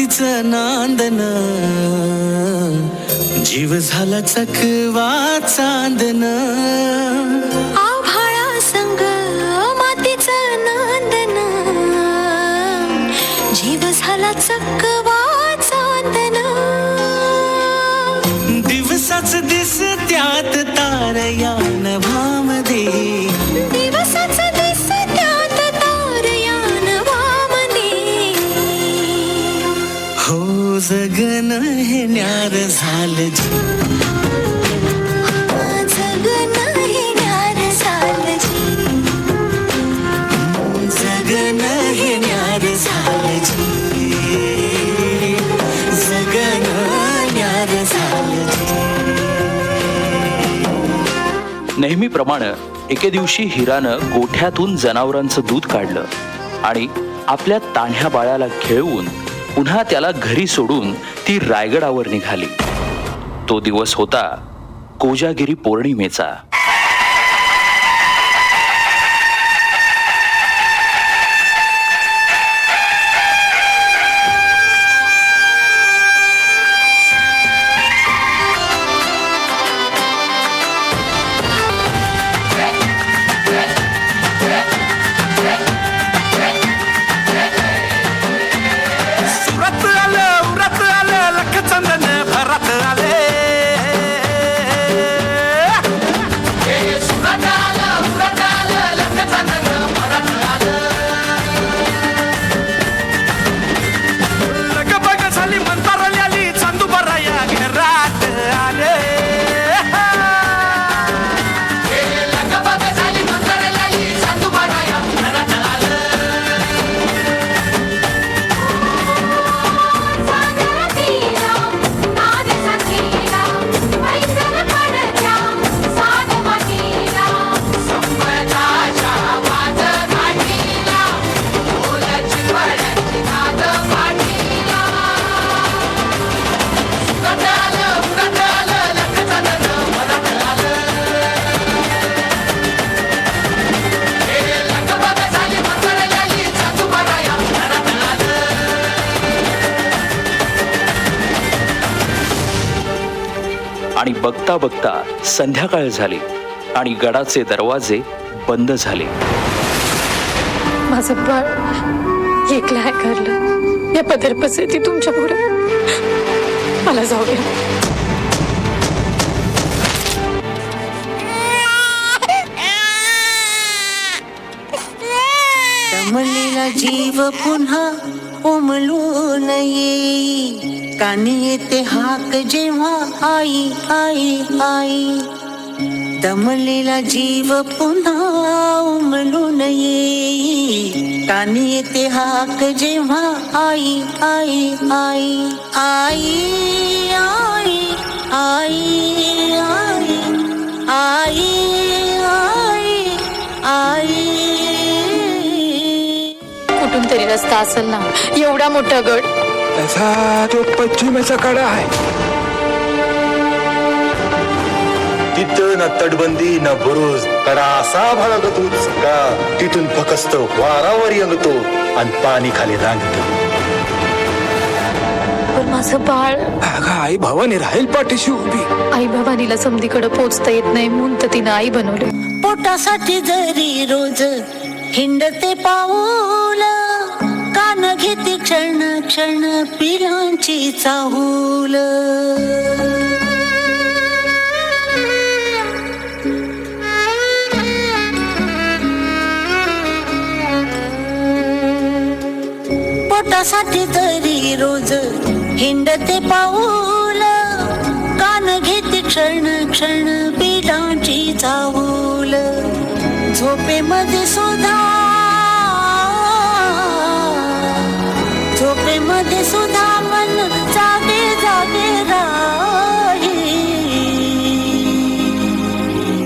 मातीचं नांदन. जीव झाला चकवा चांदन. आभाळा संग मातीचं नांदन. जीव झाला चकवा चांदन. दिवसाच दिस त्यात तारया नभामध्ये झालं जी। झालं जी। जगन न्यार झालं जी। जगन न्यार झालं जी। नेहमीप्रमाणे एके दिवशी हिरानं गोठ्यातून जनावरांचं दूध काढलं आणि आपल्या तान्ह्या बाळाला खेळवून पुन्हा त्याला घरी सोडून ती रायगडावर निघाली. तो दिवस होता कोजागिरी पौर्णिमेचा. बघता बघता संध्याकाळ झाली आणि गडाचे दरवाजे बंद झाले. माझं बाळ एकलं आहे घरलं. या पदर पसरती तुमच्यापुढे. मला जाऊ द्या. जीव पुन्हा उमलून येई कानी येते हाक जेव्हा आई आई आई. दमलेला जीव पुन्हा उमलून येई. कानी येते हाक जेव्हा आई आई आई. आई आई आई आई. आई आई आई. कुठून तरी रस्ता असेल ना. एवढा मोठा गड. त्याचा तो पश्चिमेचा कडा आहे. तिथं ना तटबंदी ना बुरुज कडा असा भागतो का तिथून फकस्त वारावर यंगतो आणि पाणी खाली रांगतो. पण माझं बाळ अगं आई भावाने राहील पाठीशी उभी. आई भवानीला समधीकडे पोचता येत नाही म्हणून तर तिनं आई बनवले. पोटासाठी जरी रोज हिंडते पाऊल कान घेते क्षण क्षण पिलांची चाहूल. पोटासाठी तरी रोज हिंडते पाऊल. कान घेते क्षण क्षण पिलांची चाहूल. झोपेमध्ये सुद्धा झोपेमध्ये सुद्धा मन जागे जागे राही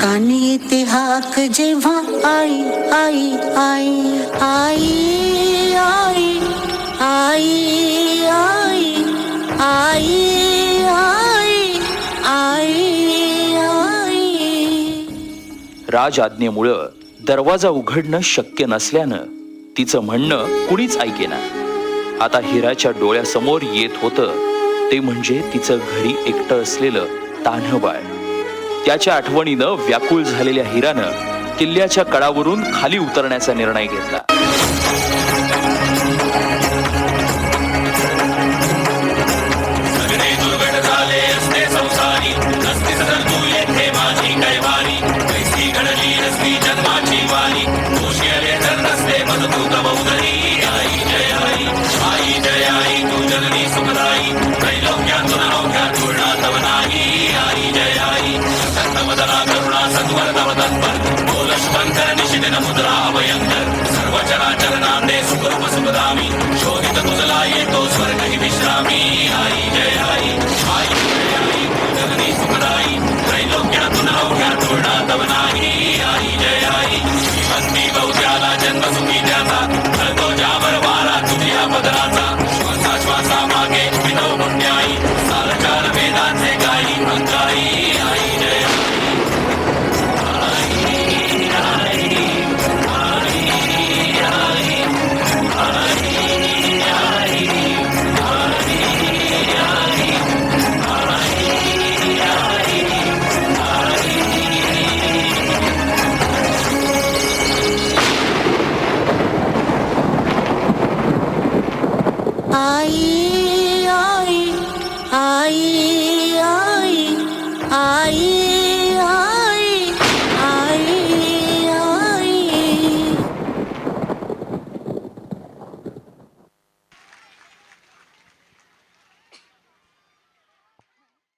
कानी ते हाक जेव्हा आई आई आई आई आई आई आई आई आई आई आई राज आज्ञेमुळं दरवाजा उघडणं शक्य नसल्यानं तिचं म्हणणं कुणीच ऐकेना आता हिराच्या डोळ्यासमोर येत होतं. ते म्हणजे तिचं घरी एकटं असलेलं तान्ह बाळ त्याच्या आठवणीनं व्याकुळ झालेल्या हिरानं किल्ल्याच्या कडावरून खाली उतरण्याचा निर्णय घेतला. जन्माची वारी. दोषी आले तर नसते मग तू कमवदरी దిన ముద్రామయంతర్ సర్వచరాచరణాందే సుగురుమ సుగురామి శోభిత కుశలాయేతో స్వర్గ విశ్రామి. హాయి జయ హాయి హాయి. జగనీ సుఖదాయి. త్రైలోక్యాతునాభ్యాతుర్ణాతవనాయి హాయి జయ హాయి అగ్ని బౌద్ధ Bahía.